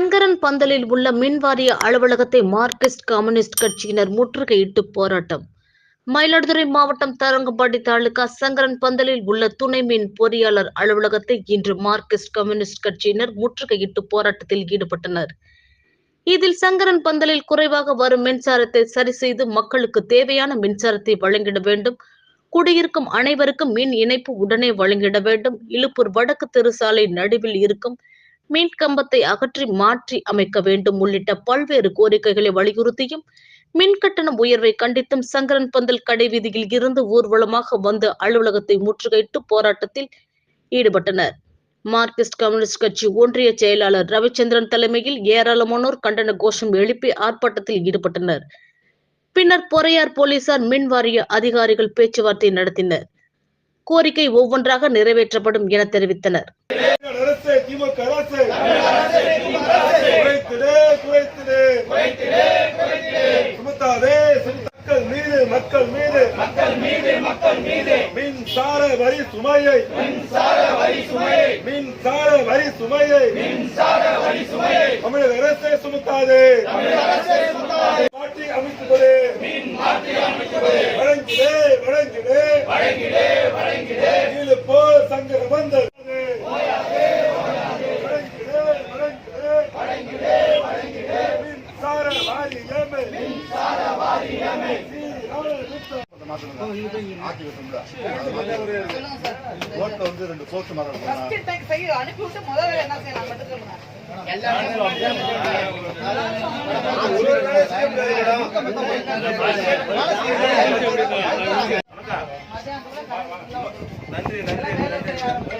சங்கரன் பந்தலில் உள்ள மின்வாரிய அலுவலகத்தை மார்க்சிஸ்ட் கம்யூனிஸ்ட் கட்சியினர் முற்றுகையிட்டு போராட்டம். மயிலாடுதுறை மாவட்டம் தரங்கம்பாடி தாலுகா சங்கரன் பந்தலில் உள்ள துணை மின் பொறியாளர் அலுவலகத்தை இன்று மார்க்சிஸ்ட் கம்யூனிஸ்ட் கட்சியினர் முற்றுகையிட்டு போராட்டத்தில் ஈடுபட்டனர். இதில் சங்கரன் பந்தலில் குறைவாக வரும் மின்சாரத்தை சரி செய்து மக்களுக்கு தேவையான மின்சாரத்தை வழங்கிட வேண்டும். குடியிருக்கும் அனைவருக்கும் மின் இணைப்பு உடனே வழங்கிட வேண்டும். இழுப்பூர் வடக்கு தெருசாலை நடுவில் இருக்கும் மின் கம்பத்தை அகற்றி மாற்றி அமைக்க வேண்டும் உள்ளிட்ட பல்வேறு கோரிக்கைகளை வலியுறுத்தியும் மின் கட்டண உயர்வை கண்டித்தும் சங்கரன் பந்தல் கடை வீதியில் இருந்து ஊர்வலமாக வந்து அலுவலகத்தை முற்றுகையிட்டு போராட்டத்தில் ஈடுபட்டனர். மார்க்சிஸ்ட் கம்யூனிஸ்ட் கட்சி ஒன்றிய செயலாளர் ரவிச்சந்திரன் தலைமையில் ஏராளமானோர் கண்டன கோஷம் எழுப்பி ஆர்ப்பாட்டத்தில் ஈடுபட்டனர். பின்னர் பொறையார் போலீசார் மின் வாரிய அதிகாரிகள் பேச்சுவார்த்தை நடத்தினர். கோரிக்கை ஒவ்வொன்றாக நிறைவேற்றப்படும் என தெரிவித்தனர் அரசு திமுக அரசு குறைத்திடு குறைத்திடு சுமத்தாதே சுமத்த- மக்கள் மீது மக்கள் மீது. மக்கள் மீது மக்கள் மீது. மின்சார வரி சுமையை. மின்சார வரி சுமையை. மின்சார வரி சுமையை. மின்சார வரி சுமையை. தமிழக அரசே சுமத்தாதே. மாற்றி அமைத்துவது மாற்றி அமைத்துவது வழங்கிடே வழங்கிடே. வழங்கிடே. ரோட்ல வந்து நன்றி நன்றி நன்றி